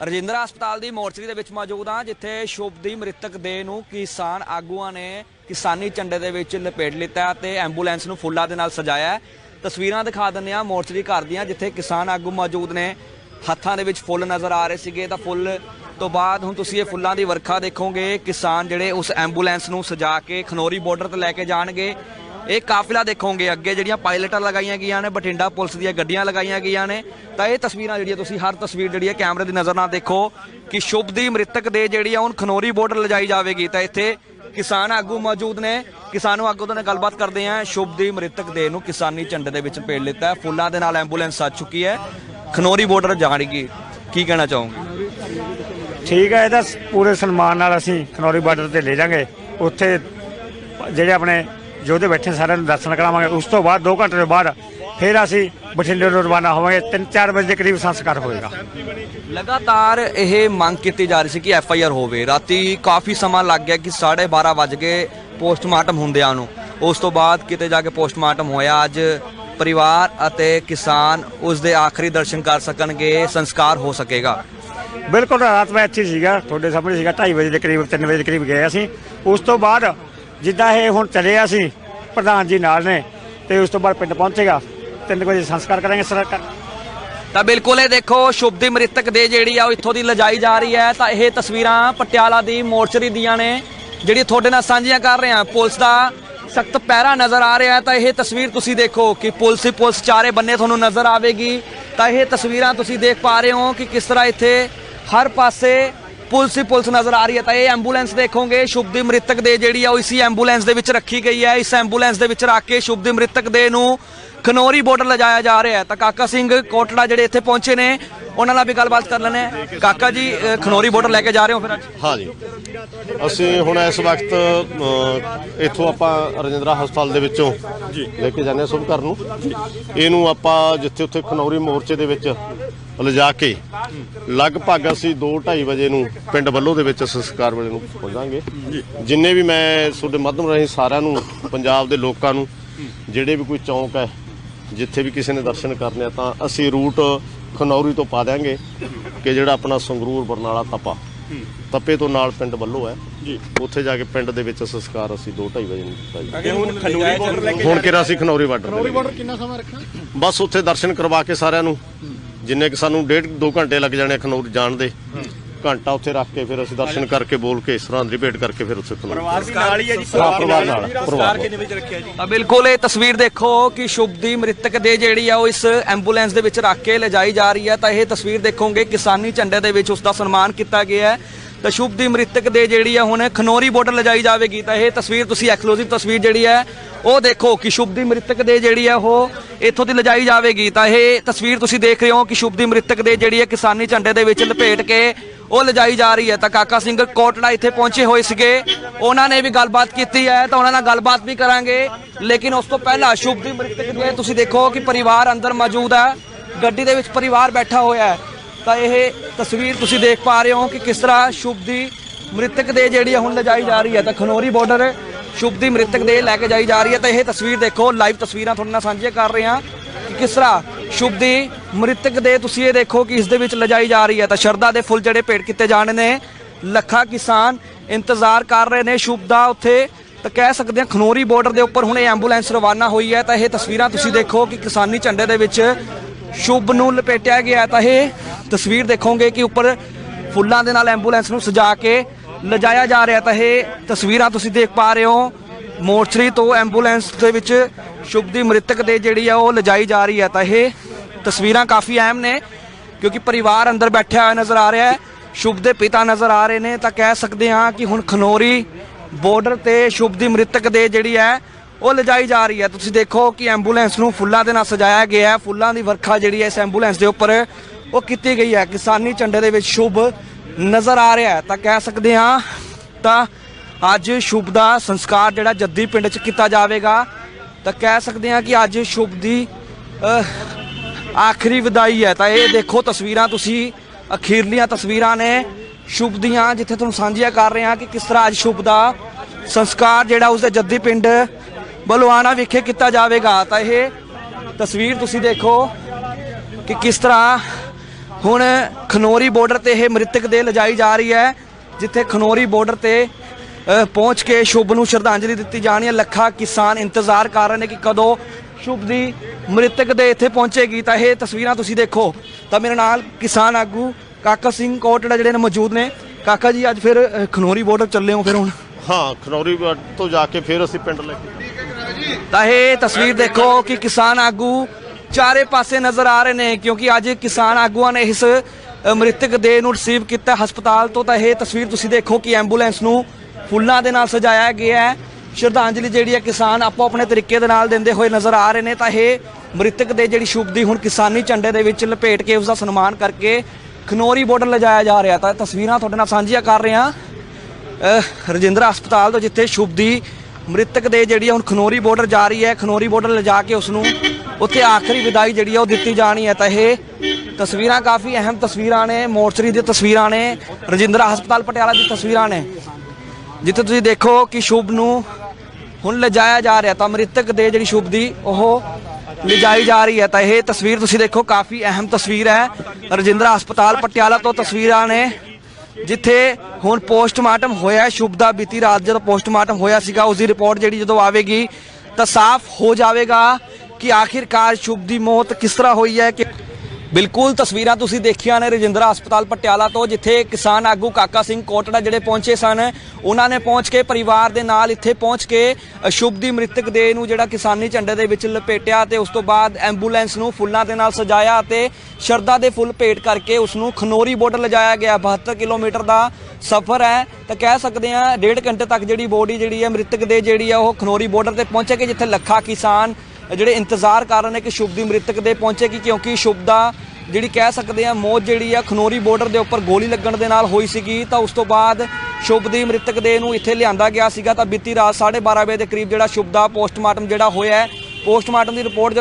ਰਜਿੰਦਰਾ ਹਸਪਤਾਲ ਦੀ ਮੋਰਚਰੀ ਦੇ ਵਿੱਚ ਮੌਜੂਦ ਹਾਂ, ਜਿੱਥੇ ਸ਼ੁਭ ਦੀ ਮ੍ਰਿਤਕ ਦੇਹ ਨੂੰ ਕਿਸਾਨ ਆਗੂਆਂ ਨੇ ਕਿਸਾਨੀ ਝੰਡੇ ਦੇ ਵਿੱਚ ਲਪੇਟ ਲਿੱਤਾ ਤੇ ਐਂਬੂਲੈਂਸ ਨੂੰ ਫੁੱਲਾਂ ਦੇ ਨਾਲ ਸਜਾਇਆ ਤਸਵੀਰਾਂ ਦਿਖਾ ਦਿੰਦੇ ਆ ਮੋਰਚਰੀ ਘਰ ਦੀਆਂ, ਜਿੱਥੇ ਕਿਸਾਨ ਆਗੂ ਮੌਜੂਦ ਨੇ। ਹੱਥਾਂ ਦੇ ਵਿੱਚ ਫੁੱਲ ਨਜ਼ਰ ਆ ਰਹੇ ਸੀਗੇ, ਤਾਂ ਫੁੱਲ ਤੋਂ ਬਾਅਦ ਹੁਣ ਤੁਸੀਂ ਇਹ ਫੁੱਲਾਂ ਦੀ ਵਰਖਾ ਦੇਖੋਗੇ, ਕਿਸਾਨ ਜਿਹੜੇ ਉਸ ਐਂਬੂਲੈਂਸ ਨੂੰ ਸਜਾ ਕੇ ਖਨੋਰੀ ਬਾਰਡਰ ਤੇ ਲੈ ਕੇ ਜਾਣਗੇ। ਇਹ ਕਾਫਿਲਾ ਦੇਖੋਗੇ, ਅੱਗੇ ਜਿਹੜੀਆਂ ਪਾਇਲਟਾਂ ਲਗਾਈਆਂ ਗਈਆਂ ਨੇ, ਬਠਿੰਡਾ ਪੁਲਿਸ ਦੀਆਂ ਗੱਡੀਆਂ ਲਗਾਈਆਂ ਗਈਆਂ ਨੇ, ਤਾਂ ਇਹ ਤਸਵੀਰਾਂ ਜਿਹੜੀਆਂ ਤੁਸੀਂ ਹਰ ਤਸਵੀਰ ਜਿਹੜੀ ਹੈ ਕੈਮਰੇ ਦੀ ਨਜ਼ਰ ਨਾਲ ਦੇਖੋ ਕਿ ਸ਼ੁਭ ਦੀ ਮ੍ਰਿਤਕ ਦੇ ਜਿਹੜੀ ਆ, ਹੁਣ ਖਨੋਰੀ ਬਾਰਡਰ ਲਿਜਾਈ ਜਾਵੇਗੀ। ਤਾਂ ਇੱਥੇ ਕਿਸਾਨ ਆਗੂ ਮੌਜੂਦ ਨੇ। ਕਿਸਾਨ ਆਗੂ ਤੋਂ ਨਾਲ ਗੱਲਬਾਤ ਕਰਦੇ ਆ ਸ਼ੁਭ ਦੀ ਮ੍ਰਿਤਕ ਦੇ ਨੂੰ ਕਿਸਾਨੀ ਝੰਡੇ ਦੇ ਵਿੱਚ ਪੇੜ ਲਿੱਤਾ ਫੁੱਲਾਂ ਦੇ ਨਾਲ ਐਂਬੂਲੈਂਸ ਸੱਜ ਚੁੱਕੀ ਹੈ। ਖਨੋਰੀ ਬਾਰਡਰ ਜਾਣਗੀ। ਕੀ ਕਹਿਣਾ ਚਾਹੋਗੇ? ਠੀਕ ਹੈ, ਇਹਦਾ ਪੂਰੇ ਸਨਮਾਨ ਨਾਲ ਅਸੀਂ ਖਨੌਰੀ ਬਾਰਡਰ ਤੇ ਲੈ ਜਾਾਂਗੇ ਉੱਥੇ ਜਿਹੜੇ ਆਪਣੇ ਯੋਧੇ ਬੈਠੇ ਸਾਰਿਆਂ ਨੂੰ ਦਰਸ਼ਨ ਕਰਾਵਾਂਗੇ। ਉਸ ਤੋਂ ਬਾਅਦ 2 ਘੰਟੇ ਤੋਂ ਬਾਅਦ ਫਿਰ ਅਸੀਂ ਬਠਿੰਡੇ ਨੂੰ ਰਵਾਨਾ ਹੋਵਾਂਗੇ। 3-4 ਵਜੇ ਦੇ ਕਰੀਬ ਸੰਸਕਾਰ ਹੋਏਗਾ। ਲਗਾਤਾਰ ਇਹ ਮੰਗ ਕੀਤੀ ਜਾ ਰਹੀ ਸੀ ਕਿ ਐਫ ਆਈ ਆਰ ਹੋਵੇ। ਰਾਤੀ ਕਾਫੀ ਸਮਾਂ ਲੱਗ ਗਿਆ ਕਿ 12:30 ਵਜ ਗਏ ਪੋਸਟਮਾਰਟਮ ਹੁੰਦਿਆਂ ਨੂੰ। ਉਸ ਤੋਂ ਬਾਅਦ ਕਿਤੇ ਜਾ ਕੇ ਪੋਸਟਮਾਰਟਮ ਹੋਇਆ। ਅੱਜ ਪਰਿਵਾਰ ਅਤੇ ਕਿਸਾਨ ਉਸ ਦੇ ਆਖਰੀ ਦਰਸ਼ਨ ਕਰ ਸਕਣਗੇ ਸੰਸਕਾਰ ਹੋ ਸਕੇਗਾ। ਬਿਲਕੁਲ ਰਾਤ ਮੈਂ ਇੱਥੇ ਸੀਗਾ। ਤੁਹਾਡੇ ਸਾਹਮਣੇ ਸੀਗਾ 2:30 ਵਜੇ ਦੇ ਕਰੀਬ 3 ਵਜੇ ਦੇ ਕਰੀਬ ਗਏ ਅਸੀਂ। ਉਸ ਤੋਂ ਬਾਅਦ ਜਿੱਦਾਂ ਇਹ ਹੁਣ ਚੱਲੇ ਅਸੀਂ ਪ੍ਰਧਾਨ ਜੀ ਨਾਲ ਨੇ ਤੇ ਉਸ ਤੋਂ ਬਾਅਦ ਪਿੰਡ ਪਹੁੰਚੇਗਾ। 3 ਵਜੇ ਸੰਸਕਾਰ ਕਰਾਂਗੇ ਸਰਕਾਰ ਤਾਂ ਬਿਲਕੁਲ ਇਹ ਦੇਖੋ ਸ਼ੁਭਦੀ ਮ੍ਰਿਤਕ ਦੇ ਜਿਹੜੀ ਆ ਉਹ ਇੱਥੋਂ ਦੀ ਲਜਾਈ ਜਾ ਰਹੀ ਹੈ। ਤਾਂ ਇਹ ਤਸਵੀਰਾਂ ਪਟਿਆਲਾ ਦੀ ਮੋਰਚਰੀ ਦੀਆਂ ਨੇ, ਜਿਹੜੀ ਤੁਹਾਡੇ ਨਾਲ ਸਾਂਝੀਆਂ ਕਰ ਰਹੇ ਹਾਂ। ਪੁਲਿਸ ਦਾ ਸਖਤ ਪਹਿਰਾ ਨਜ਼ਰ ਆ ਰਿਹਾ ਹੈ। ਤਾਂ ਇਹ ਤਸਵੀਰ ਤੁਸੀਂ ਦੇਖੋ ਕਿ ਪੁਲਿਸ ਹੀ ਪੁਲਿਸ ਚਾਰੇ ਬੰਨੇ ਤੁਹਾਨੂੰ ਨਜ਼ਰ ਆਵੇਗੀ। ਤਾਂ ਇਹ ਤਸਵੀਰਾਂ ਤੁਸੀਂ ਦੇਖ ਪਾ ਰਹੇ ਹੋ ਕਿ ਕਿਸ ਤਰ੍ਹਾਂ ਇੱਥੇ ਹਰ ਪਾਸੇ ਪੁਲਿਸ ਹੀ ਪੁਲਿਸ ਨਜ਼ਰ ਆ ਰਹੀ ਹੈ ਤਾਂ ਇਹ ਐਂਬੂਲੈਂਸ ਦੇਖੋਗੇ ਸ਼ੁਭ ਦੀ ਮ੍ਰਿਤਕ ਦੇ ਜਿਹੜੀ ਆ ਉਹ ਇਸੀ ਐਂਬੂਲੈਂਸ ਦੇ ਵਿੱਚ ਰੱਖੀ ਗਈ ਹੈ। ਇਸ ਐਂਬੂਲੈਂਸ ਦੇ ਵਿੱਚ ਰੱਖ ਕੇ ਸ਼ੁਭ ਦੀ ਮ੍ਰਿਤਕ ਦੇ ਨੂੰ ਖਨੋਰੀ ਬਾਰਡਰ ਲਿਜਾਇਆ ਜਾ ਰਿਹਾ ਹੈ। ਤਾਂ ਕਾਕਾ ਸਿੰਘ ਕੋਟੜਾ ਜਿਹੜੇ ਇੱਥੇ ਪਹੁੰਚੇ ਨੇ ਉਹਨਾਂ ਨਾਲ ਵੀ ਗੱਲਬਾਤ ਕਰ ਲੈਣੇ ਕਾਕਾ ਜੀ ਖਨੋਰੀ ਬਾਰਡਰ ਲੈ ਕੇ ਜਾ ਰਹੇ ਹੋ ਫਿਰ ਅੱਜ? ਹਾਂ ਜੀ ਅਸੀਂ ਹੁਣ ਇਸ ਵਕਤ ਇੱਥੋਂ ਆਪਾਂ ਰਜਿੰਦਰਾ ਹਸਪਤਾਲ ਦੇ ਵਿੱਚੋਂ ਲੈ ਕੇ ਜਾਂਦੇ ਹਾਂ ਸੁਭ ਘਰ ਨੂੰ। ਇਹਨੂੰ ਆਪਾਂ ਜਿੱਥੇ ਉੱਥੇ ਖਨੌਰੀ ਮੋਰਚੇ ਦੇ ਵਿੱਚ ਲਿਜਾ ਕੇ ਲਗਭਗ ਅਸੀਂ 2:30 ਵਜੇ ਨੂੰ ਪਿੰਡ ਵੱਲੋਂ ਦੇ ਵਿੱਚ ਸੰਸਕਾਰ ਵੇਲੇ ਨੂੰ ਪਹੁੰਚਾਂਗੇ। ਜਿੰਨੇ ਵੀ ਮੈਂ ਤੁਹਾਡੇ ਮਾਧਮ ਰਾਹੀਂ ਸਾਰਿਆਂ ਨੂੰ ਪੰਜਾਬ ਦੇ ਲੋਕਾਂ ਨੂੰ ਜਿਹੜੇ ਵੀ ਕੋਈ ਚੌਂਕ ਹੈ ਜਿੱਥੇ ਵੀ ਕਿਸੇ ਨੇ ਦਰਸ਼ਨ ਕਰਨੇ ਆ ਤਾਂ ਅਸੀਂ ਰੂਟ ਖਨੌਰੀ ਤੋਂ ਪਾ ਦਿਆਂਗੇ ਕਿ ਜਿਹੜਾ ਆਪਣਾ ਸੰਗਰੂਰ ਬਰਨਾਲਾ ਤਪਾ। ਤਪੇ ਤੋਂ ਨਾਲ ਪਿੰਡ ਵੱਲੋਂ ਹੈ। ਜੀ। ਉੱਥੇ ਜਾ ਕੇ ਪਿੰਡ ਦੇ ਵਿੱਚ ਸੰਸਕਾਰ ਅਸੀਂ 2:30 ਵਜੇ ਨੂੰ ਕੀਤਾ ਜੀ। ਹੁਣ ਖਨੌਰੀ ਬਾਰਡਰ ਲੈ ਹੁਣ ਕਿਹੜਾ ਅਸੀਂ ਖਨੌਰੀ ਬਾਰਡਰ ਖਨੌਰੀ ਬਾਰਡਰ ਕਿੰਨਾ ਸਮਾਂ ਰੱਖਣਾ? ਬਸ ਉੱਥੇ ਦਰਸ਼ਨ ਕਰਵਾ ਕੇ ਸਾਰਿਆਂ ਨੂੰ। ਜਿੰਨੇ ਕਿ ਸਾਨੂੰ ਡੇਢ 2 ਘੰਟੇ ਲੱਗ ਜਾਣੇ ਆ ਖਨੌਰ ਜਾਣ ਦੇ। ਘੰਟਾ ਉੱਥੇ ਰੱਖ ਕੇ ਫਿਰ ਅਸੀਂ ਦਰਸ਼ਨ ਕਰਕੇ ਬੋਲ ਕੇ ਸਰਹੰਦ ਰਿਪੇਟ ਕਰਕੇ ਫਿਰ ਉੱਥੇ ਖਨੌਰੀ ਪਰਿਵਾਰ ਵੀ ਨਾਲ ਹੀ ਹੈ ਜੀ ਪਰਿਵਾਰ ਨਾਲ। ਪਰਿਵਾਰ ਨਾਲ। ਵਿੱਚ ਰੱਖਿਆ ਜੀ? ਤਾਂ ਬਿਲਕੁਲ ਇਹ ਤਸਵੀਰ ਦੇਖੋ ਕਿ ਸ਼ੁਭ ਦੀ ਮ੍ਰਿਤਕ ਦੇ ਜਿਹੜੀ ਆ ਉਹ ਇਸ ਐਂਬੂਲੈਂਸ ਦੇ ਵਿੱਚ ਰੱਖ ਕੇ ਲਿਜਾਈ ਜਾ ਰਹੀ ਹੈ। ਤਾਂ ਇਹ ਤਸਵੀਰ ਦੇਖੋਗੇ ਕਿਸਾਨੀ ਝੰਡੇ ਦੇ ਵਿੱਚ ਉਸ ਦਾ ਸਨਮਾਨ ਕੀਤਾ ਗਿਆ ਹੈ। ਤਾਂ ਸ਼ੁਭ ਦੀ ਮ੍ਰਿਤਕ ਦੇ ਜਿਹੜੀ ਆ ਹੁਣ ਖਨੋਰੀ ਬਾਰਡਰ ਲਿਜਾਈ ਜਾਵੇਗੀ, ਤਾਂ ਇਹ ਤਸਵੀਰ ਤੁਸੀਂ ਐਕਸਕਲੂਸਿਵ ਤਸਵੀਰ ਜਿਹੜੀ ਹੈ, ਉਹ ਦੇਖੋ ਕਿ ਸ਼ੁਭ ਦੀ ਮ੍ਰਿਤਕ ਦੇ ਜਿਹੜੀ ਆ ਉਹ ਇੱਥੋਂ ਦੀ ਲਿਜਾਈ ਜਾਵੇਗੀ। ਤਾਂ ਇਹ ਤਸਵੀਰ ਤੁਸੀਂ ਦੇਖ ਰਹੇ ਹੋ ਕਿ ਸ਼ੁਭ ਦੀ ਮ੍ਰਿਤਕ ਦੇ ਜਿਹੜੀ ਹੈ ਕਿਸਾਨੀ ਝੰਡੇ ਦੇ ਵਿੱਚ ਲਪੇਟ ਕੇ ਉਹ ਲਿਜਾਈ ਜਾ ਰਹੀ ਹੈ। ਤਾਂ ਕਾਕਾ ਸਿੰਘ ਕੋਟਲਾ ਇੱਥੇ ਪਹੁੰਚੇ ਹੋਏ ਸੀਗੇ। ਉਹਨਾਂ ਨੇ ਵੀ ਗੱਲਬਾਤ ਕੀਤੀ ਹੈ, ਤਾਂ ਉਹਨਾਂ ਨਾਲ ਗੱਲਬਾਤ ਵੀ ਕਰਾਂਗੇ। ਲੇਕਿਨ ਉਸ ਤੋਂ ਪਹਿਲਾਂ ਸ਼ੁਭ ਦੀ ਮ੍ਰਿਤਕ ਦੇ ਤੁਸੀਂ ਦੇਖੋ ਕਿ ਪਰਿਵਾਰ ਅੰਦਰ ਮੌਜੂਦ ਹੈ। ਗੱਡੀ ਦੇ ਵਿੱਚ ਪਰਿਵਾਰ ਬੈਠਾ ਹੋਇਆ ਹੈ। ਤਾਂ ਇਹ ਤਸਵੀਰ ਤੁਸੀਂ ਦੇਖ ਪਾ ਰਹੇ ਹੋ ਕਿ ਕਿਸ ਤਰ੍ਹਾਂ ਸ਼ੁਭ ਦੀ ਮ੍ਰਿਤਕ ਦੇ ਜਿਹੜੀ ਹੈ ਹੁਣ ਲਿਜਾਈ ਜਾ ਰਹੀ ਹੈ, ਤਾਂ ਖਨੋਰੀ ਬਾਰਡਰ ਸ਼ੁਭ ਦੀ ਮ੍ਰਿਤਕ ਦੇ ਲੈ ਕੇ ਜਾਈ ਜਾ ਰਹੀ ਹੈ। ਤਾਂ ਇਹ ਤਸਵੀਰ ਦੇਖੋ ਲਾਈਵ ਤਸਵੀਰਾਂ ਤੁਹਾਡੇ ਨਾਲ ਸਾਂਝੀਆਂ ਕਰ ਰਹੇ ਹਾਂ ਕਿ ਕਿਸ ਤਰ੍ਹਾਂ ਸ਼ੁਭ ਦੀ ਮ੍ਰਿਤਕ ਦੇ ਤੁਸੀਂ ਇਹ ਦੇਖੋ ਕਿ ਇਸ ਦੇ ਵਿੱਚ ਲਿਜਾਈ ਜਾ ਰਹੀ ਹੈ। ਤਾਂ ਸ਼ਰਧਾ ਦੇ ਫੁੱਲ ਜਿਹੜੇ ਭੇਟ ਕੀਤੇ ਜਾਣੇ ਨੇ, ਲੱਖਾਂ ਕਿਸਾਨ ਇੰਤਜ਼ਾਰ ਕਰ ਰਹੇ ਨੇ ਸ਼ੁਭ ਦਾ ਉੱਥੇ। ਤਾਂ ਕਹਿ ਸਕਦੇ ਹਾਂ ਖਨੋਰੀ ਬਾਰਡਰ ਦੇ ਉੱਪਰ ਹੁਣ ਇਹ ਐਂਬੂਲੈਂਸ ਰਵਾਨਾ ਹੋਈ ਹੈ। ਤਾਂ ਇਹ ਤਸਵੀਰਾਂ ਤੁਸੀਂ ਦੇਖੋ ਕਿ ਕਿਸਾਨੀ ਝੰਡੇ ਦੇ ਵਿੱਚ ਸ਼ੁਭ ਨੂੰ ਲਪੇਟਿਆ ਗਿਆ ਤਾਂ ਇਹ ਤਸਵੀਰ ਦੇਖੋਗੇ ਕਿ ਉੱਪਰ ਫੁੱਲਾਂ ਦੇ ਨਾਲ ਐਂਬੂਲੈਂਸ ਨੂੰ ਸਜਾ ਕੇ ਲਿਜਾਇਆ ਜਾ ਰਿਹਾ ਤਾਂ ਇਹ ਤਸਵੀਰਾਂ ਤੁਸੀਂ ਦੇਖ ਪਾ ਰਹੇ ਹੋ। ਮੋਰਚਰੀ ਤੋਂ ਐਂਬੂਲੈਂਸ ਦੇ ਵਿੱਚ ਸ਼ੁਭ ਦੀ ਮ੍ਰਿਤਕ ਦੇ ਜਿਹੜੀ ਆ ਉਹ ਲਿਜਾਈ ਜਾ ਰਹੀ ਹੈ ਤਾਂ ਇਹ ਤਸਵੀਰਾਂ ਕਾਫੀ ਅਹਿਮ ਨੇ ਕਿਉਂਕਿ ਪਰਿਵਾਰ ਅੰਦਰ ਬੈਠਿਆ ਹੋਇਆ ਨਜ਼ਰ ਆ ਰਿਹਾ ਹੈ। ਸ਼ੁਭ ਦੇ ਪਿਤਾ ਨਜ਼ਰ ਆ ਰਹੇ ਨੇ ਤਾਂ ਕਹਿ ਸਕਦੇ ਹਾਂ ਕਿ ਹੁਣ ਖਨੋਰੀ ਬਾਰਡਰ ਤੇ ਸ਼ੁਭ ਦੀ ਮ੍ਰਿਤਕ ਦੇ ਜਿਹੜੀ ਹੈ ਉਹ ਲਿਜਾਈ ਜਾ ਰਹੀ ਹੈ। ਤੁਸੀਂ ਦੇਖੋ ਕਿ ਐਂਬੂਲੈਂਸ ਨੂੰ ਫੁੱਲਾਂ ਦੇ ਨਾਲ ਸਜਾਇਆ ਗਿਆ ਹੈ। ਫੁੱਲਾਂ ਦੀ ਵਰਖਾ ਜਿਹੜੀ ਹੈ ਇਸ ਐਂਬੂਲੈਂਸ ਦੇ ਉੱਪਰ ਉਹ ਕੀਤੀ ਗਈ ਹੈ। ਕਿਸਾਨੀ ਝੰਡੇ ਦੇ ਵਿੱਚ ਸ਼ੁਭ ਨਜ਼ਰ ਆ ਰਿਹਾ ਹੈ। ਤਾਂ ਕਹਿ ਸਕਦੇ ਹਾਂ, ਤਾਂ ਅੱਜ ਸ਼ੁਭ ਦਾ ਸੰਸਕਾਰ ਜਿਹੜਾ ਜੱਦੀ ਪਿੰਡ 'ਚ ਕੀਤਾ ਜਾਵੇਗਾ। ਤਾਂ ਕਹਿ ਸਕਦੇ ਹਾਂ ਕਿ ਅੱਜ ਸ਼ੁਭ ਦੀ ਆਖਰੀ ਵਿਦਾਈ ਹੈ। ਤਾਂ ਇਹ ਦੇਖੋ ਤਸਵੀਰਾਂ ਤੁਸੀਂ, ਅਖੀਰਲੀਆਂ ਤਸਵੀਰਾਂ ਨੇ ਸ਼ੁਭ ਦੀਆਂ, ਜਿੱਥੇ ਤੁਹਾਨੂੰ ਸਾਂਝੀਆਂ ਕਰ ਰਹੇ ਹਾਂ ਕਿ ਕਿਸ ਤਰ੍ਹਾਂ ਅੱਜ ਸ਼ੁਭ ਦਾ ਸੰਸਕਾਰ ਜਿਹੜਾ ਉਸਦੇ ਜੱਦੀ ਪਿੰਡ ਬਲਵਾਣਾ ਵਿਖੇ ਕੀਤਾ ਜਾਵੇਗਾ। ਤਾਂ ਇਹ ਤਸਵੀਰ ਤੁਸੀਂ ਦੇਖੋ ਕਿ ਕਿਸ ਤਰ੍ਹਾਂ ਹੁਣ ਖਨੋਰੀ ਬਾਰਡਰ ਤੇ ਇਹ ਮ੍ਰਿਤਕ ਦੇ ਲਿਜਾਈ ਜਾ ਰਹੀ ਹੈ ਜਿੱਥੇ ਖਨੋਰੀ ਬਾਰਡਰ ਤੇ ਪਹੁੰਚ ਕੇ ਸ਼ੁਭ ਨੂੰ ਸ਼ਰਧਾਂਜਲੀ ਦਿੱਤੀ ਜਾਣੀ ਹੈ। ਲੱਖਾਂ ਕਿਸਾਨ ਇੰਤਜ਼ਾਰ ਕਰ ਰਹੇ ਨੇ ਕਿ ਕਦੋਂ ਸ਼ੁਭ ਦੀ ਮ੍ਰਿਤਕ ਦੇ ਇੱਥੇ ਪਹੁੰਚੇਗੀ। ਤਾਂ ਇਹ ਤਸਵੀਰਾਂ ਤੁਸੀਂ ਦੇਖੋ। ਤਾਂ ਮੇਰੇ ਨਾਲ ਕਿਸਾਨ ਆਗੂ ਕਾਕਾ ਸਿੰਘ ਕੋਟੜਾ ਜਿਹੜੇ ਨੇ ਮੌਜੂਦ ਨੇ। ਕਾਕਾ ਜੀ ਅੱਜ ਫਿਰ ਅ, ਖਨੋਰੀ ਬਾਰਡਰ ਚੱਲੇ ਹੋ ਫਿਰ ਹੁਣ? ਹਾਂ ਖਨੌਰੀ ਤੋਂ ਜਾ ਕੇ ਫਿਰ ਅਸੀਂ ਪਿੰਡ ਲੈ ਕੇ ਤਾਂ ਇਹ ਤਸਵੀਰ ਦੇਖੋ ਕਿ ਕਿਸਾਨ ਆਗੂ ਚਾਰੇ ਪਾਸੇ ਨਜ਼ਰ ਆ ਰਹੇ ਨੇ, ਕਿਉਂਕਿ ਅੱਜ ਕਿਸਾਨ ਆਗੂਆਂ ਨੇ ਇਸ ਮ੍ਰਿਤਕ ਦੇਹ ਨੂੰ ਰਿਸੀਵ ਕੀਤਾ ਹਸਪਤਾਲ ਤੋਂ। ਤਾਂ ਇਹ ਤਸਵੀਰ ਤੁਸੀਂ ਦੇਖੋ ਕਿ ਐਂਬੂਲੈਂਸ ਨੂੰ ਫੁੱਲਾਂ ਦੇ ਨਾਲ ਸਜਾਇਆ ਗਿਆ ਹੈ। ਸ਼ਰਧਾਂਜਲੀ ਜਿਹੜੀ ਹੈ ਕਿਸਾਨ ਆਪੋ ਆਪਣੇ ਤਰੀਕੇ ਦੇ ਨਾਲ ਦਿੰਦੇ ਹੋਏ ਨਜ਼ਰ ਆ ਰਹੇ ਨੇ। ਤਾਂ ਇਹ ਮ੍ਰਿਤਕ ਦੇ ਜਿਹੜੀ ਸ਼ੁਭ ਦੀ ਹੁਣ ਕਿਸਾਨੀ ਝੰਡੇ ਦੇ ਵਿੱਚ ਲਪੇਟ ਕੇ ਉਸ ਦਾ ਸਨਮਾਨ ਕਰਕੇ ਖਨੋਰੀ ਬਾਰਡਰ ਲਿਜਾਇਆ ਜਾ ਰਿਹਾ ਤਾਂ ਤਸਵੀਰਾਂ ਤੁਹਾਡੇ ਨਾਲ ਸਾਂਝੀਆਂ ਕਰ ਰਹੇ ਹਾਂ। ਰਜਿੰਦਰਾ ਹਸਪਤਾਲ ਤੋਂ ਜਿੱਥੇ ਸ਼ੁਭ ਦੀ ਮ੍ਰਿਤਕ ਦੇ ਜਿਹੜੀ ਆ, ਹੁਣ ਖਨੋਰੀ ਬਾਰਡਰ ਜਾ ਰਹੀ ਹੈ, ਖਨੋਰੀ ਬਾਰਡਰ ਲਿਜਾ ਕੇ ਉਸ ਨੂੰ ਉੱਥੇ ਆਖਰੀ ਵਿਦਾਈ ਜਿਹੜੀ ਆ, ਉਹ ਦਿੱਤੀ ਜਾਣੀ ਹੈ। ਤਾਂ ਇਹ ਤਸਵੀਰਾਂ ਕਾਫੀ ਅਹਿਮ ਤਸਵੀਰਾਂ ਨੇ, ਮੋਰਚਰੀ ਦੀਆਂ ਤਸਵੀਰਾਂ ਨੇ, ਰਜਿੰਦਰਾ ਹਸਪਤਾਲ ਪਟਿਆਲਾ ਦੀ ਤਸਵੀਰਾਂ ਨੇ। ਜਿੱਥੇ ਤੁਸੀਂ ਦੇਖੋ ਕਿ ਸ਼ੁਭ ਨੂੰ ਹੁਣ ਲਿਜਾਇਆ ਜਾ ਰਿਹਾ, ਤਾਂ ਮ੍ਰਿਤਕ ਦੇ ਜਿਹੜੀ ਸ਼ੁਭ ਦੀ, ਉਹ ਲਿਜਾਈ ਜਾ ਰਹੀ ਹੈ। ਤਾਂ ਇਹ ਤਸਵੀਰ ਤੁਸੀਂ ਦੇਖੋ, ਕਾਫੀ ਅਹਿਮ ਤਸਵੀਰ ਹੈ। ਰਜਿੰਦਰਾ ਹਸਪਤਾਲ ਪਟਿਆਲਾ ਤੋਂ ਤਸਵੀਰਾਂ ਨੇ। ਜਿੱਥੇ ਹੁਣ ਪੋਸਟਮਾਰਟਮ ਹੋਇਆ, ਸ਼ੁਭ ਦਾ ਬੀਤੀ ਰਾਤ ਜਦੋਂ ਪੋਸਟਮਾਰਟਮ ਹੋਇਆ ਸੀਗਾ, ਉਸ ਦੀ ਰਿਪੋਰਟ ਜਿਹੜੀ ਜਦੋਂ ਆਵੇਗੀ ਤਾਂ ਸਾਫ਼ ਹੋ ਜਾਵੇਗਾ ਕਿ ਆਖਿਰਕਾਰ ਸ਼ੁਭ ਦੀ ਮੌਤ ਕਿਸ ਤਰ੍ਹਾਂ ਹੋਈ ਹੈ, ਕਿ ਬਿਲਕੁਲ ਤਸਵੀਰਾਂ ਤੁਸੀਂ ਦੇਖੀਆਂ ਨੇ ਰਜਿੰਦਰਾ ਹਸਪਤਾਲ ਪਟਿਆਲਾ ਤੋਂ ਜਿੱਥੇ ਕਿਸਾਨ ਆਗੂ ਕਾਕਾ ਸਿੰਘ ਕੋਟੜਾ ਜਿਹੜੇ ਪਹੁੰਚੇ ਸਨ ਉਹਨਾਂ ਨੇ ਪਹੁੰਚ ਕੇ ਪਰਿਵਾਰ ਦੇ ਨਾਲ ਇੱਥੇ ਪਹੁੰਚ ਕੇ ਅ, ਸ਼ੁਭ ਦੀ ਮ੍ਰਿਤਕ ਦੇਹ ਨੂੰ ਜਿਹੜਾ ਕਿਸਾਨੀ ਝੰਡੇ ਦੇ ਵਿੱਚ ਲਪੇਟਿਆ ਤੇ ਉਸ ਤੋਂ ਬਾਅਦ ਐਂਬੂਲੈਂਸ ਨੂੰ ਫੁੱਲਾਂ ਦੇ ਨਾਲ ਸਜਾਇਆ ਅਤੇ ਸ਼ਰਧਾ ਦੇ ਫੁੱਲ ਭੇਟ ਕਰਕੇ ਉਸ ਨੂੰ ਖਨੋਰੀ ਬਾਰਡਰ ਲਿਜਾਇਆ ਗਿਆ। 72 ਕਿਲੋਮੀਟਰ ਦਾ ਸਫ਼ਰ ਹੈ। ਤਾਂ ਕਹਿ ਸਕਦੇ ਹਾਂ ਡੇਢ ਘੰਟੇ ਤੱਕ ਜਿਹੜੀ ਬੋਡੀ ਜਿਹੜੀ ਹੈ ਮ੍ਰਿਤਕ ਦੇ ਜਿਹੜੀ ਆ ਉਹ ਖਨੋਰੀ ਬਾਰਡਰ ਤੇ ਪਹੁੰਚੇਗੀ ਜਿੱਥੇ ਲੱਖਾਂ ਕਿਸਾਨ ਜਿਹੜੇ ਇੰਤਜ਼ਾਰ ਕਰ ਰਹੇ ਨੇ ਕਿ ਸ਼ੁਭ ਦੀ ਮ੍ਰਿਤਕ ਦੇ ਪਹੁੰਚੇਗੀ, ਕਿਉਂਕਿ ਸ਼ੁਭ ਦਾ ਜਿਹੜੀ ਕਹਿ ਸਕਦੇ ਆ, ਮੌਤ ਜਿਹੜੀ ਆ, ਖਨੋਰੀ ਬਾਰਡਰ ਦੇ ਉੱਪਰ ਗੋਲੀ ਲੱਗਣ ਦੇ ਨਾਲ ਹੋਈ ਸੀਗੀ, ਤਾਂ ਉਸ ਤੋਂ ਬਾਅਦ ਸ਼ੁਭ ਦੀ ਮ੍ਰਿਤਕ ਦੇ ਨੂੰ ਇੱਥੇ ਲਿਆਂਦਾ ਗਿਆ ਸੀਗਾ, ਤਾਂ ਬੀਤੀ ਰਾਤ 12:30 ਵਜੇ ਦੇ ਕਰੀਬ ਜਿਹੜਾ ਸ਼ੁਭ ਦਾ ਪੋਸਟਮਾਰਟਮ ਜਿਹੜਾ ਹੋਇਆ ਹੈ, ਪੋਸਟਮਾਰਟਮ ਦੀ ਰਿਪੋਰਟ